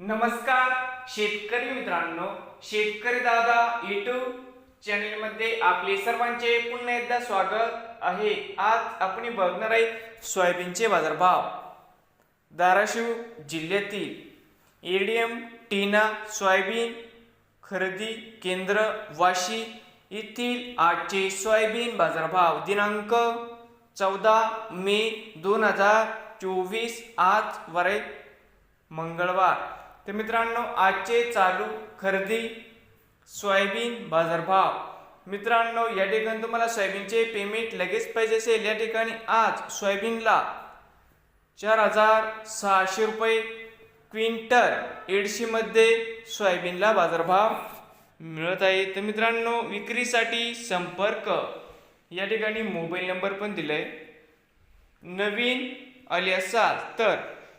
नमस्कार शेतकरी मित्रांनो शेतकरी दादा युट्यूब चॅनेलमध्ये आपले सर्वांचे पुन्हा एकदा स्वागत आहे. आज आपण बघणार आहे सोयाबीनचे बाजारभाव. धाराशिव जिल्ह्यातील एडीएम टीना सोयाबीन खरेदी केंद्र वाशी येथील आजचे सोयाबीन बाजारभाव. दिनांक चौदा मे दोन हजार चोवीस आज वरे मंगळवार. तर मित्रांनो आजचे चालू खरेदी सोयाबीन बाजारभाव. मित्रांनो या ठिकाणी तुम्हाला सोयाबीनचे पेमेंट लगेच पाहिजे असेल. या ठिकाणी आज सोयाबीनला चार हजार सहाशे रुपये क्विंटल एडशीमध्ये सोयाबीनला बाजारभाव मिळत आहे. तर मित्रांनो विक्रीसाठी संपर्क. या ठिकाणी मोबाईल नंबर पण दिलाय. नवीन आले असाल तर